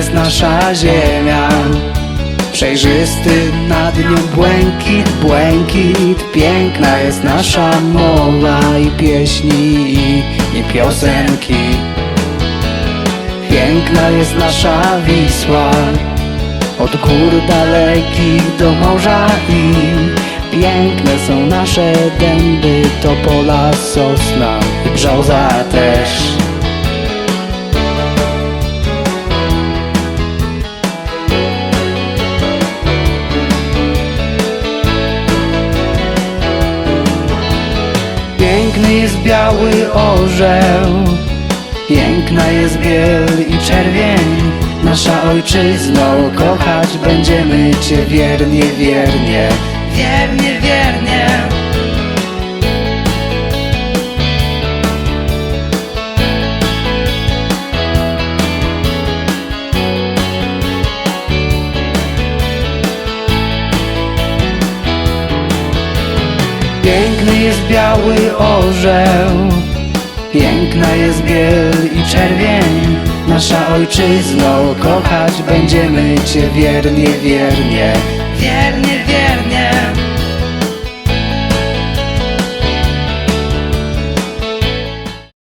jest nasza ziemia. Przejrzysty nad nią błękit, błękit Piękna jest nasza mowa i pieśni i, piosenki. Piękna jest nasza Wisła Od gór dalekich do morza i Piękne są nasze dęby Topola, sosna i brzoza też Piękny jest biały orzeł. Piękna jest biel i czerwień. Nasza ojczyzno, kochać będziemy Cię wiernie, wiernie. Wiernie, wiernie Piękny jest biały orzeł. Piękna jest biel i czerwień. Nasza ojczyzno, kochać będziemy Cię wiernie, wiernie. Wiernie, wiernie